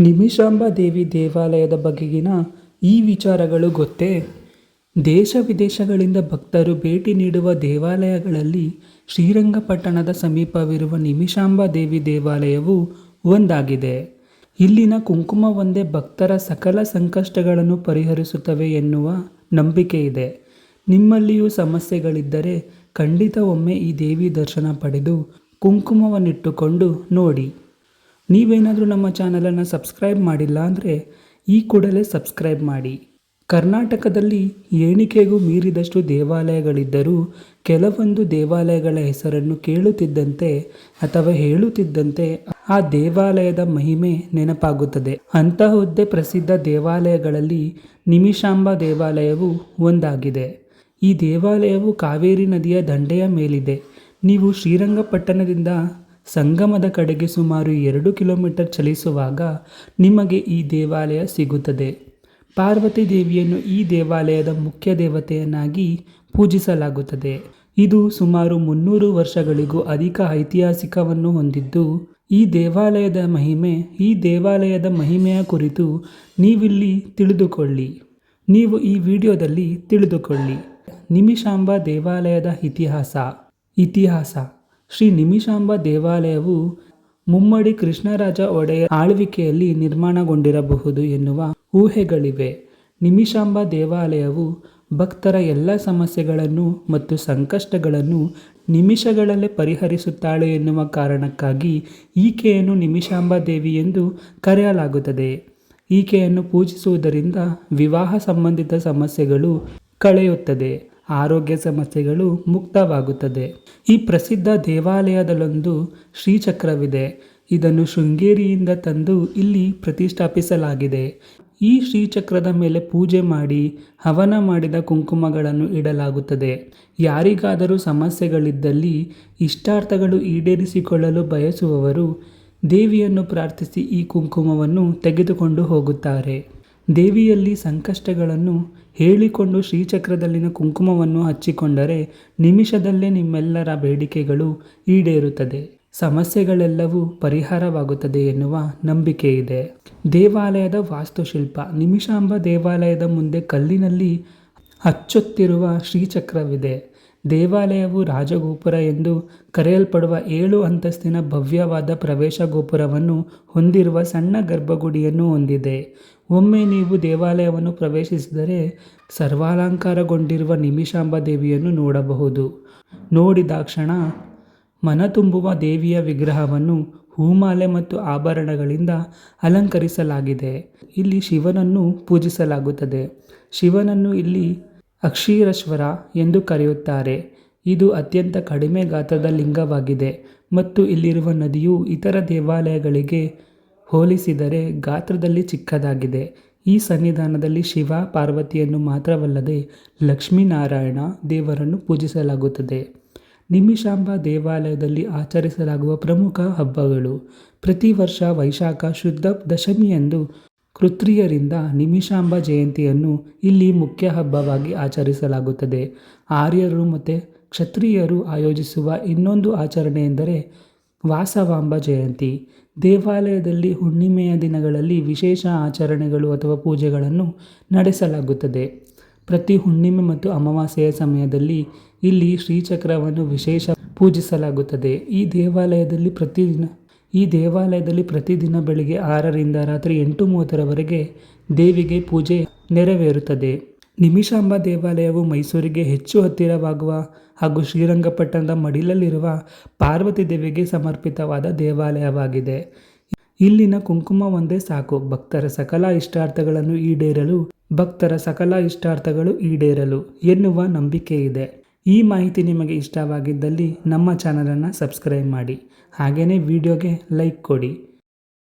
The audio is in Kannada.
ನಿಮಿಷಾಂಬ ದೇವಿ ದೇವಾಲಯದ ಬಗೆಗಿನ ಈ ವಿಚಾರಗಳು ಗೊತ್ತೇ? ದೇಶ ವಿದೇಶಗಳಿಂದ ಭಕ್ತರು ಭೇಟಿ ನೀಡುವ ದೇವಾಲಯಗಳಲ್ಲಿ ಶ್ರೀರಂಗಪಟ್ಟಣದ ಸಮೀಪವಿರುವ ನಿಮಿಷಾಂಬ ದೇವಿ ದೇವಾಲಯವು ಒಂದಾಗಿದೆ. ಇಲ್ಲಿನ ಕುಂಕುಮ ಒಂದೇ ಭಕ್ತರ ಸಕಲ ಸಂಕಷ್ಟಗಳನ್ನು ಪರಿಹರಿಸುತ್ತವೆ ಎನ್ನುವ ನಂಬಿಕೆ ಇದೆ ನಿಮ್ಮಲ್ಲಿಯೂ ಸಮಸ್ಯೆಗಳಿದ್ದರೆ ಖಂಡಿತ ಒಮ್ಮೆ ಈ ದೇವಿ ದರ್ಶನ ಪಡೆದು ಕುಂಕುಮವನ್ನಿಟ್ಟುಕೊಂಡು ನೋಡಿ. ನೀವೇನಾದರೂ ನಮ್ಮ ಚಾನಲನ್ನು ಸಬ್ಸ್ಕ್ರೈಬ್ ಮಾಡಿಲ್ಲ ಅಂದರೆ ಈ ಕೂಡಲೇ ಸಬ್ಸ್ಕ್ರೈಬ್ ಮಾಡಿ. ಕರ್ನಾಟಕದಲ್ಲಿ ಎಣಿಕೆಗೂ ಮೀರಿದಷ್ಟು ದೇವಾಲಯಗಳಿದ್ದರೂ ಕೆಲವೊಂದು ದೇವಾಲಯಗಳ ಹೆಸರನ್ನು ಕೇಳುತ್ತಿದ್ದಂತೆ ಅಥವಾ ಹೇಳುತ್ತಿದ್ದಂತೆ ಆ ದೇವಾಲಯದ ಮಹಿಮೆ ನೆನಪಾಗುತ್ತದೆ. ಅಂತಹದ್ದೇ ಪ್ರಸಿದ್ಧ ದೇವಾಲಯಗಳಲ್ಲಿ ನಿಮಿಷಾಂಬ ದೇವಾಲಯವು ಒಂದಾಗಿದೆ. ಈ ದೇವಾಲಯವು ಕಾವೇರಿ ನದಿಯ ದಂಡೆಯ ಮೇಲಿದೆ. ನೀವು ಶ್ರೀರಂಗಪಟ್ಟಣದಿಂದ ಸಂಗಮದ ಕಡೆಗೆ ಸುಮಾರು ಎರಡು ಕಿಲೋಮೀಟರ್ ಚಲಿಸುವಾಗ ನಿಮಗೆ ಈ ದೇವಾಲಯ ಸಿಗುತ್ತದೆ. ಪಾರ್ವತಿ ದೇವಿಯನ್ನು ಈ ದೇವಾಲಯದ ಮುಖ್ಯ ದೇವತೆಯನ್ನಾಗಿ ಪೂಜಿಸಲಾಗುತ್ತದೆ. ಇದು ಸುಮಾರು ಮುನ್ನೂರು ವರ್ಷಗಳಿಗೂ ಅಧಿಕ ಐತಿಹಾಸಿಕವನ್ನು ಹೊಂದಿದ್ದು, ಈ ದೇವಾಲಯದ ಮಹಿಮೆ, ಈ ದೇವಾಲಯದ ಮಹಿಮೆಯ ಕುರಿತು ನೀವಿಲ್ಲಿ ತಿಳಿದುಕೊಳ್ಳಿ. ನೀವು ಈ ವಿಡಿಯೋದಲ್ಲಿ ತಿಳಿದುಕೊಳ್ಳಿ. ನಿಮಿಷಾಂಬ ದೇವಾಲಯದ ಇತಿಹಾಸ. ಇತಿಹಾಸ. ಶ್ರೀ ನಿಮಿಷಾಂಬ ದೇವಾಲಯವು ಮುಮ್ಮಡಿ ಕೃಷ್ಣರಾಜ ಒಡೆಯ ಆಳ್ವಿಕೆಯಲ್ಲಿ ನಿರ್ಮಾಣಗೊಂಡಿರಬಹುದು ಎನ್ನುವ ಊಹೆಗಳಿವೆ. ನಿಮಿಷಾಂಬ ದೇವಾಲಯವು ಭಕ್ತರ ಎಲ್ಲ ಸಮಸ್ಯೆಗಳನ್ನು ಮತ್ತು ಸಂಕಷ್ಟಗಳನ್ನು ನಿಮಿಷಗಳಲ್ಲೇ ಪರಿಹರಿಸುತ್ತಾಳೆ ಎನ್ನುವ ಕಾರಣಕ್ಕಾಗಿ ಈಕೆಯನ್ನು ನಿಮಿಷಾಂಬ ದೇವಿ ಎಂದು ಕರೆಯಲಾಗುತ್ತದೆ. ಈಕೆಯನ್ನು ಪೂಜಿಸುವುದರಿಂದ ವಿವಾಹ ಸಂಬಂಧಿತ ಸಮಸ್ಯೆಗಳು ಕಳೆಯುತ್ತದೆ. ಆರೋಗ್ಯ ಸಮಸ್ಯೆಗಳು ಮುಕ್ತವಾಗುತ್ತದೆ. ಈ ಪ್ರಸಿದ್ಧ ದೇವಾಲಯದಲ್ಲೊಂದು ಶ್ರೀಚಕ್ರವಿದೆ. ಇದನ್ನು ಶೃಂಗೇರಿಯಿಂದ ತಂದು ಇಲ್ಲಿ ಪ್ರತಿಷ್ಠಾಪಿಸಲಾಗಿದೆ. ಈ ಶ್ರೀಚಕ್ರದ ಮೇಲೆ ಪೂಜೆ ಮಾಡಿ, ಹವನ ಮಾಡಿದ ಕುಂಕುಮಗಳನ್ನು ಇಡಲಾಗುತ್ತದೆ. ಯಾರಿಗಾದರೂ ಸಮಸ್ಯೆಗಳಿದ್ದಲ್ಲಿ ಇಷ್ಟಾರ್ಥಗಳು ಈಡೇರಿಸಿಕೊಳ್ಳಲು ಬಯಸುವವರು ದೇವಿಯನ್ನು ಪ್ರಾರ್ಥಿಸಿ ಈ ಕುಂಕುಮವನ್ನು ತೆಗೆದುಕೊಂಡು ಹೋಗುತ್ತಾರೆ. ದೇವಿಯಲ್ಲಿ ಸಂಕಷ್ಟಗಳನ್ನು ಹೇಳಿಕೊಂಡು ಶ್ರೀಚಕ್ರದಲ್ಲಿನ ಕುಂಕುಮವನ್ನು ಹಚ್ಚಿಕೊಂಡರೆ ನಿಮಿಷದಲ್ಲೇ ನಿಮ್ಮೆಲ್ಲರ ಬೇಡಿಕೆಗಳು ಈಡೇರುತ್ತದೆ. ಸಮಸ್ಯೆಗಳೆಲ್ಲವೂ ಪರಿಹಾರವಾಗುತ್ತದೆ ಎನ್ನುವ ನಂಬಿಕೆ ಇದೆ ದೇವಾಲಯದ ವಾಸ್ತುಶಿಲ್ಪ. ನಿಮಿಷಾಂಬ ದೇವಾಲಯದ ಮುಂದೆ ಕಲ್ಲಿನಲ್ಲಿ ಹಚ್ಚುತ್ತಿರುವ ಶ್ರೀಚಕ್ರವಿದೆ. ದೇವಾಲಯವು ರಾಜಗೋಪುರ ಎಂದು ಕರೆಯಲ್ಪಡುವ ಏಳು ಅಂತಸ್ತಿನ ಭವ್ಯವಾದ ಪ್ರವೇಶ ಗೋಪುರವನ್ನು ಹೊಂದಿರುವ ಸಣ್ಣ ಗರ್ಭಗುಡಿಯನ್ನು ಹೊಂದಿದೆ. ಒಮ್ಮೆ ನೀವು ದೇವಾಲಯವನ್ನು ಪ್ರವೇಶಿಸಿದರೆ ಸರ್ವಾಲಂಕಾರಗೊಂಡಿರುವ ನಿಮಿಷಾಂಬ ದೇವಿಯನ್ನು ನೋಡಬಹುದು. ನೋಡಿದಾಕ್ಷಣ ಮನ ತುಂಬುವ ದೇವಿಯ ವಿಗ್ರಹವನ್ನು ಹೂಮಾಲೆ ಮತ್ತು ಆಭರಣಗಳಿಂದ ಅಲಂಕರಿಸಲಾಗಿದೆ. ಇಲ್ಲಿ ಶಿವನನ್ನು ಪೂಜಿಸಲಾಗುತ್ತದೆ. ಶಿವನನ್ನು ಇಲ್ಲಿ ಅಕ್ಷೀರಶ್ವರ ಎಂದು ಕರೆಯುತ್ತಾರೆ. ಇದು ಅತ್ಯಂತ ಕಡಿಮೆ ಗಾತ್ರದ ಲಿಂಗವಾಗಿದೆ ಮತ್ತು ಇಲ್ಲಿರುವ ನದಿಯು ಇತರ ದೇವಾಲಯಗಳಿಗೆ ಹೋಲಿಸಿದರೆ ಗಾತ್ರದಲ್ಲಿ ಚಿಕ್ಕದಾಗಿದೆ. ಈ ಸನ್ನಿಧಾನದಲ್ಲಿ ಶಿವ ಪಾರ್ವತಿಯನ್ನು ಮಾತ್ರವಲ್ಲದೆ ಲಕ್ಷ್ಮೀನಾರಾಯಣ ದೇವರನ್ನು ಪೂಜಿಸಲಾಗುತ್ತದೆ. ನಿಮಿಷಾಂಬ ದೇವಾಲಯದಲ್ಲಿ ಆಚರಿಸಲಾಗುವ ಪ್ರಮುಖ ಹಬ್ಬಗಳು. ಪ್ರತಿ ವರ್ಷ ವೈಶಾಖ ಶುದ್ಧ ದಶಮಿಯಂದು ಕೃತ್ರಿಯರಿಂದ ನಿಮಿಷಾಂಬ ಜಯಂತಿಯನ್ನು ಇಲ್ಲಿ ಮುಖ್ಯ ಹಬ್ಬವಾಗಿ ಆಚರಿಸಲಾಗುತ್ತದೆ. ಆರ್ಯರು ಮತ್ತು ಕ್ಷತ್ರಿಯರು ಆಯೋಜಿಸುವ ಇನ್ನೊಂದು ಆಚರಣೆ ಎಂದರೆ ವಾಸವಾಂಬ ಜಯಂತಿ. ದೇವಾಲಯದಲ್ಲಿ ಹುಣ್ಣಿಮೆಯ ದಿನಗಳಲ್ಲಿ ವಿಶೇಷ ಆಚರಣೆಗಳು ಅಥವಾ ಪೂಜೆಗಳನ್ನು ನಡೆಸಲಾಗುತ್ತದೆ. ಪ್ರತಿ ಹುಣ್ಣಿಮೆ ಮತ್ತು ಅಮಾವಾಸ್ಯೆಯ ಸಮಯದಲ್ಲಿ ಇಲ್ಲಿ ಶ್ರೀಚಕ್ರವನ್ನು ವಿಶೇಷ ಪೂಜಿಸಲಾಗುತ್ತದೆ. ಈ ದೇವಾಲಯದಲ್ಲಿ ಪ್ರತಿದಿನ ಈ ದೇವಾಲಯದಲ್ಲಿ ಪ್ರತಿದಿನ ಬೆಳಿಗ್ಗೆ ಆರರಿಂದ ರಾತ್ರಿ ಎಂಟು ಮೂವತ್ತರವರೆಗೆ ದೇವಿಗೆ ಪೂಜೆ ನೆರವೇರುತ್ತದೆ. ನಿಮಿಷಾಂಬ ದೇವಾಲಯವು ಮೈಸೂರಿಗೆ ಹೆಚ್ಚು ಹತ್ತಿರವಾಗುವ ಹಾಗೂ ಶ್ರೀರಂಗಪಟ್ಟಣದ ಮಡಿಲಲ್ಲಿರುವ ಪಾರ್ವತಿ ದೇವಿಗೆ ಸಮರ್ಪಿತವಾದ ದೇವಾಲಯವಾಗಿದೆ. ಇಲ್ಲಿನ ಕುಂಕುಮ ಒಂದೇ ಸಾಕು. ಭಕ್ತರ ಸಕಲ ಇಷ್ಟಾರ್ಥಗಳನ್ನು ಈಡೇರಲು ಭಕ್ತರ ಸಕಲ ಇಷ್ಟಾರ್ಥಗಳು ಈಡೇರಲು ಎನ್ನುವ ನಂಬಿಕೆ ಇದೆ ಈ ಮಾಹಿತಿ ನಿಮಗೆ ಇಷ್ಟವಾಗಿದ್ದಲ್ಲಿ ನಮ್ಮ ಚಾನಲನ್ನು ಸಬ್ಸ್ಕ್ರೈಬ್ ಮಾಡಿ. ಹಾಗೆಯೇ ವಿಡಿಯೋಗೆ ಲೈಕ್ ಕೊಡಿ.